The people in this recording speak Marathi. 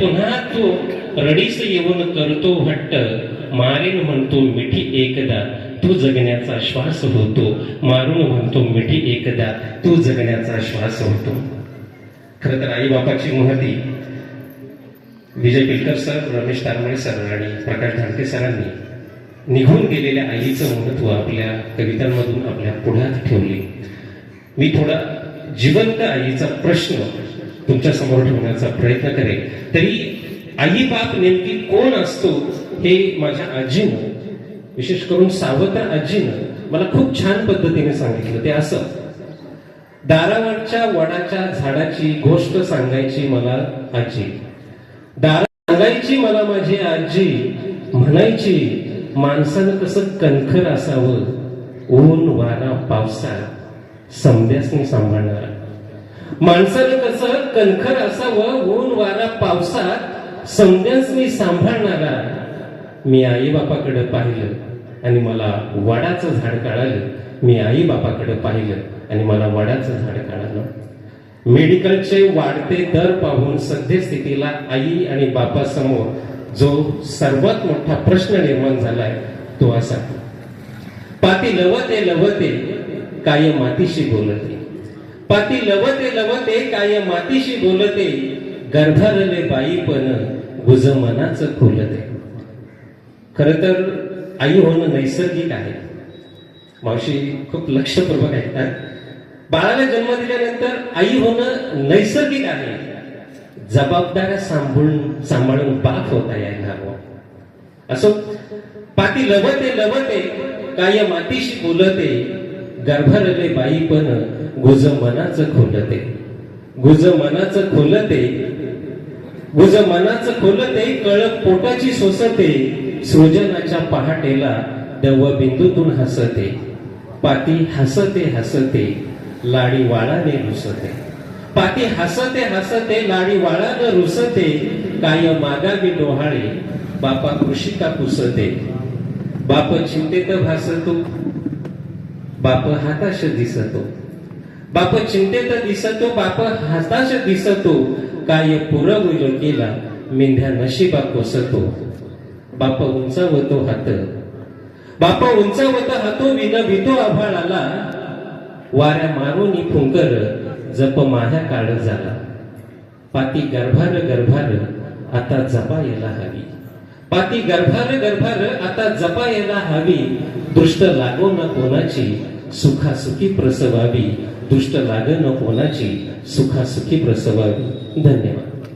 पुन्हा तो रडीस येऊन करतो हट्ट. मारेन म्हणतो मिठी एकदा तू जगण्याचा श्वास होतो. मारून म्हणतो मिठी एकदा तू जगण्याचा श्वास होतो. खर तर आई बापाची महती. विजय पिलकर सर रमेश तारमळे सर आणि प्रकाश धाडके सरांनी निघून गेलेल्या आईचं महत्त्व आपल्या कवितांमधून आपल्या पुढ्यात ठेवले. मी थोडा जिवंत आईचा प्रश्न तुमच्यासमोर ठेवण्याचा प्रयत्न करेन. तरी आई बाप नेमकी कोण असतो हे माझ्या आजीनं विशेष करून सावत्र आजीनं मला खूप छान पद्धतीने सांगितलं. ते असं दारावरच्या वडाच्या झाडाची गोष्ट सांगायची मला आजी. दारा सांगायची मला माझी आजी म्हणायची माणसानं कसं कणखर असावं? ऊन वारा पावसा समध्यासनी सांभाळणारा. माणसानं कसं कणखर असावं ऊन वारा पावसात समध्यासनी सांभाळणारा मी आई बापाकडे पाहिलं आणि मला वडाचं झाड काढालं मी आई बापाकडे पाहिलं आणि मला वडाचं झाड काढालं मेडिकलचे वाढते दर पाहून सद्यस्थितीला आई आणि बापासमोर जो सर्वात मोठा प्रश्न निर्माण झालाय तो असा. पाती लवते लवते काय मातीशी बोलते. पाती लवते लवते काय मातीशी बोलते. गर्भारले बाई पण गुज मनाचं खोलते. खर तर आई होणं नैसर्गिक आहे. मावशी खूप लक्षपूर्वक ऐकतात. बाळाला जन्म दिल्यानंतर आई होणं नैसर्गिक आहे. जबाबदाऱ्या सांभाळून सांभाळून बाप होता यायला हवं. असो पाती लवते लवते काय मातीशी बोलते. गर्भारले बाई पण गुज मनाचं खोलते. गुज मनाचं खोलते. गुज मनाचं खोलते कळप पोटाची सोसते. सृजनाच्या पहाटेला दव बिंदूतून हसते. पाती हसते हसते लाडी वाळाने रुसते. पाती हसते हसते लाडी वाळानं रुसते. काय मागावी डोहाळे बापा कृषिका पुसते. बाप चिंतेत भासतो. बाप हाताश दिसतो. बाप चिंतेत दिसतो बाप हाताश दिसतो. काय पुरविलो केला मेंढ्या नशिबा कोसतो. बाप उंचावतो हात. बाप उंचावत हातो विन भीतो आभाळाला. वाऱ्या मारून फुंकर जप माझ्या काळ झाला. पाती गर्भार गर्भार आता जपायला हवी. पाती गर्भार गर्भार आता जपायला हवी. दृष्ट लागो न कोणाची सुखासुखी प्रसवावी. दृष्ट लाग न कोणाची सुखासुखी प्रसवावी. धन्यवाद.